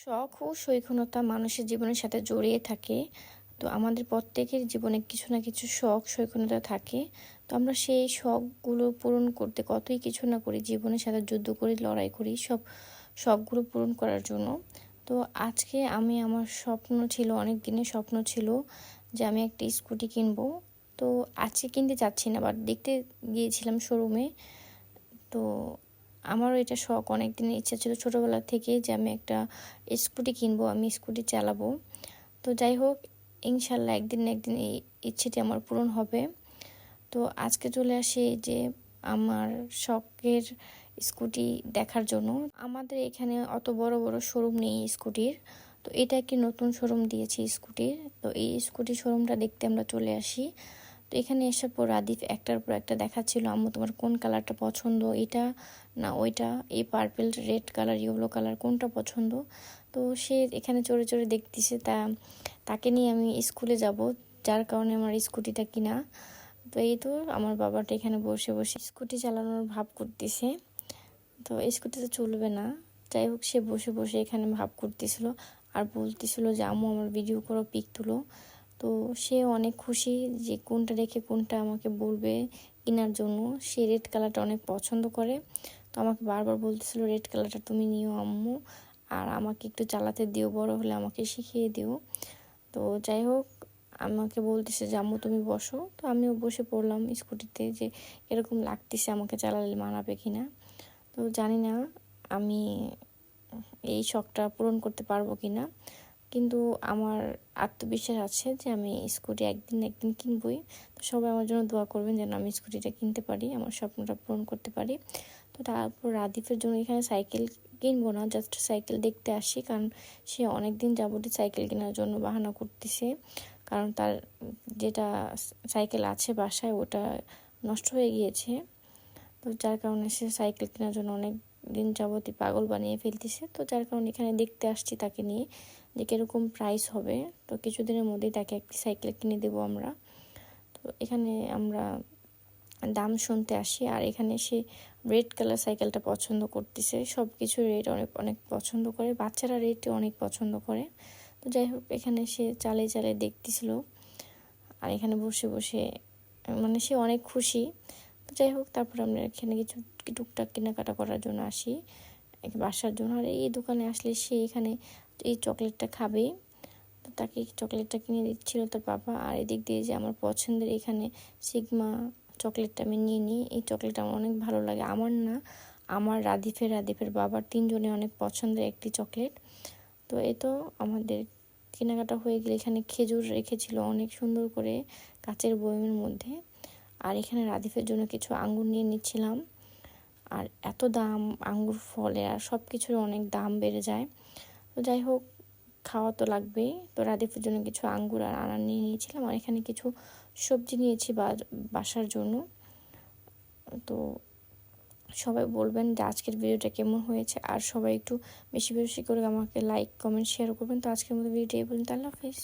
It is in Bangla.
শখ ও সৈখনতা মানুষের জীবনের সাথে জড়িয়ে থাকে। তো আমাদের প্রত্যেকের জীবনে কিছু না কিছু শখ, সৈখনতা থাকে। তো আমরা সেই শখগুলো পূরণ করতে কতই কিছু না করি, জীবনের সাথে যুদ্ধ করি, লড়াই করি, সব শখগুলো পূরণ করার জন্য। তো আজকে আমি, আমার স্বপ্ন ছিল অনেক দিনের স্বপ্ন ছিল যে আমি একটা স্কুটি কিনবো। তো আজকে কিনতে চাচ্ছি না বাট দেখতে গিয়েছিলাম শোরুমে তো আমারও এটা শখ অনেক দিনের ইচ্ছা ছিল ছোটোবেলা থেকে যে আমি একটা স্কুটি কিনবো, আমি স্কুটি চালাবো। তো যাই হোক, ইনশাল্লাহ একদিন না একদিন এই ইচ্ছেটি আমার পূরণ হবে। তো আজকে চলে আসি যে আমার শখের স্কুটি দেখার জন্য। আমাদের এখানে অত বড় বড় শোরুম নেই স্কুটির। তো এটা একটি নতুন শোরুম দিয়েছি স্কুটির। তো এই স্কুটি শোরুমটা দেখতে আমরা চলে আসি। তো এখানে এসে পর রাদিফ একটার পর একটা দেখাচ্ছিল, আম্মু, তোমার কোন কালারটা পছন্দ? এটা? না, ওইটা? এই purple red colour yellow colour কোনটা পছন্দ? তো সে এখানে চড়ে চড়ে দেখতেছে তা, তাকে নিয়ে আমি স্কুলে যাব, যার কারণে আমার স্কুটিটা কিনা। তো এই তো আমার বাবাটা এখানে বসে বসে স্কুটি চালানোর ভাব করতেছে। তো স্কুটি তো চলবে না। যাই হোক, সে বসে বসে এখানে ভাব করতেছিল আর বলতেছিল যে, আম্মু, আমার ভিডিও করো, পিক তুলো। তো সে অনেক খুশি যে কোনটা রেখে কোনটা আমাকে বলবে কেনার জন্য। সে রেড কালারটা অনেক পছন্দ করে। তো আমাকে বারবার বলতেছিল রেড কালারটা তুমি নিও আম্মু। আর আমাকে একটু চালাতে দিও, বড় হলে আমাকে শিখিয়ে দিও। তো যাই হোক, আমাকে বলতেছে যে, আম্মু, তুমি বসো। তো আমিও বসে পড়লাম স্কুটিতে যে, এরকম লাগতেছে আমাকে চালালে মানাবে কি না তো জানি না, আমি এই শখটা পূরণ করতে পারব কি না কিন্তু আমার আত্মবিশ্বাস আছে যে আমি স্কুটি একদিন একদিন কিনবই। তো সবাই আমার জন্য দোয়া করবেন যেন আমি স্কুটিটা কিনতে পারি, আমার স্বপ্নটা পূরণ করতে পারি। তো তারপর রাদীপের জন্য এখানে সাইকেল কিনবো না জাস্ট সাইকেল দেখতে আসি, কারণ সে অনেক দিন যাবতীয় সাইকেল কেনার জন্য বাহানা করতেছে। কারণ তার যেটা সাইকেল আছে বাসায়, ওটা নষ্ট হয়ে গিয়েছে। তো যার কারণে সে সাইকেল কেনার জন্য অনেক দিন যাবতীয় পাগল বানিয়ে ফেলতেছে। তো যার কারণে এখানে দেখতে আসছি তাকে নিয়ে যে কীরকম প্রাইস হবে। তো কিছুদিনের মধ্যেই তাকে একটি সাইকেল কিনে দেবো আমরা। তো এখানে আমরা দাম শুনতে আসি। আর এখানে সে রেড কালার সাইকেলটা পছন্দ করতেছে। সব কিছু রেট অনেক অনেক পছন্দ করে। বাচ্চারা রেটে অনেক পছন্দ করে। তো যাই হোক, এখানে সে চালে চালে দেখতেছিল। আর এখানে বসে বসে মানে সে অনেক খুশি। তো যাই হোক, তারপর আমরা এখানে কিছু টুকটাক কেনাকাটা করার জন্য আসি বাসার জন্য। আর এই দোকানে আসলে সে এখানে এই চকলেটটা খাবে। তো তাকে চকলেটটা কিনে দিচ্ছিল তার বাবা। আর এদিক দিয়ে যে আমার পছন্দের এখানে সিগমা চকলেটটা আমি নিয়ে নিই। এই চকলেটটা আমার অনেক ভালো লাগে। আমার না, আমার রাদিফের রাদিফের বাবার তিনজনে অনেক পছন্দের একটি চকলেট। তো এ তো আমাদের কেনাকাটা হয়ে গেলে এখানে খেজুর রেখেছিল অনেক সুন্দর করে কাচের বয়মের মধ্যে। আর এখানে রাদিফের জন্য কিছু আঙ্গুর নিয়ে নিচ্ছিলাম। আর এত দাম, আঙ্গুর ফলে আর সব কিছুর অনেক দাম বেড়ে যায়। তো যাই হোক, খাওয়া তো লাগবেই। তো রাদিফের জন্য কিছু আঙ্গুর আর আনার নিয়ে নিয়েছিলাম আর এখানে কিছু সবজি নিয়েছি বাসার জন্য। তো সবাই বলবেন যে আজকের ভিডিওটা কেমন হয়েছে আর সবাই একটু বেশি বেশি করে আমাকে লাইক কমেন্ট শেয়ার করবেন। তো আজকের মতো ভিডিও এই পর্যন্ত। আল্লাহ হাফিজ।